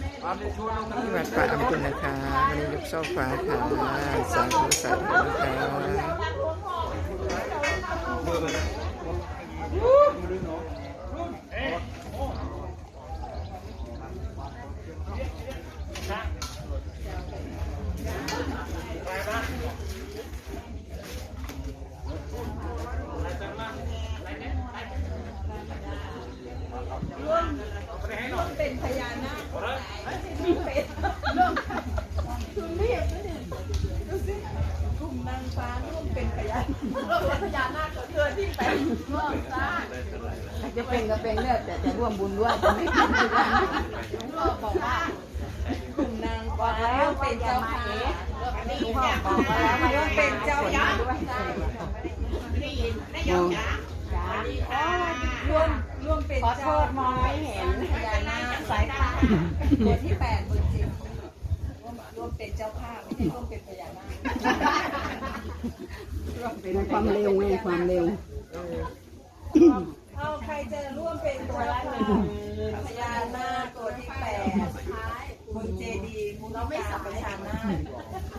ที่วัดป่าอำคุณนะคะวันนี้ยกโซฟาค่ะสาธุสาธุนะคะ เป็นพญานาคไม่เป็นเรื่องคือเรียบนะเนี่ยดูสิกลุ่มนาง ฟ้าร่วมเป็นพญาร่วมเป็นพญานาคกับเธอที่เป็นร่วมสร้างจะเป็นก็เป็นเด้อแต่จะร่วมบุญด้วยจะไม่ทำด้วยกันพ่อบอกว่ากลุ่มนางฟ้าร่วมเป็นเจ้าค่ะหลวงพ่อบอกว่าแล้วมาร่วมเป็นเจ้าค่ะด้วยอ๋อร่วมร่วมเป็นขอโทเจ้าษมองไม่เห็นพญานาคสายฟ้าตัวที่แปดบนจริงร่วมร่วมเป็นเจ้าภาพไม่ใช่ร่วมเป็นพญานาค ความเร็วไงความเร็ว เอาใครจะร่วมเป็นตัวละหนึ่งพญานาคตัวที่แปดบนเจดีย์มุนกาประชานาค